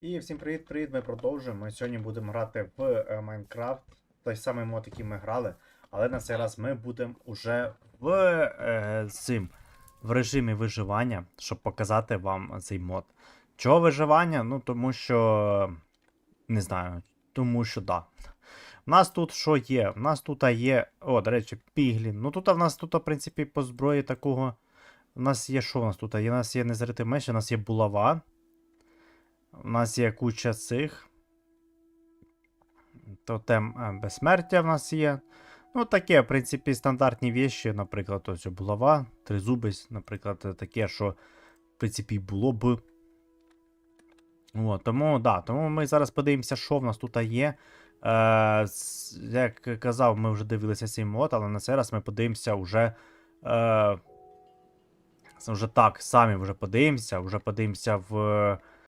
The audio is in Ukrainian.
І всім привіт-привіт, ми продовжуємо. Ми сьогодні будемо грати в е, Майнкрафт, той самий мод, який ми грали, але на цей раз ми будемо уже в е, цим, в режимі виживання, щоб показати вам цей мод. Чого виживання? Ну, тому що. Не знаю, тому що да. У нас тут що є? У нас тут є. О, до речі, піглін. Ну тут в нас тут, в принципі, по зброї такого. У нас є що у нас тут? Є, у нас є незритий меч, у нас є булава. У нас є куча цих. Тотем е, безсмертя в нас є. Ну, таке, в принципі, стандартні віші, наприклад, ось булава, тризубець, наприклад, е, таке, що, в принципі, було б. От, тому, да, тому ми зараз подивимося, що в нас тут є. Е, як казав, ми вже дивилися цей мод, але на цей раз ми подивимося вже. Е, вже так, самі вже подивимося, вже подивимося в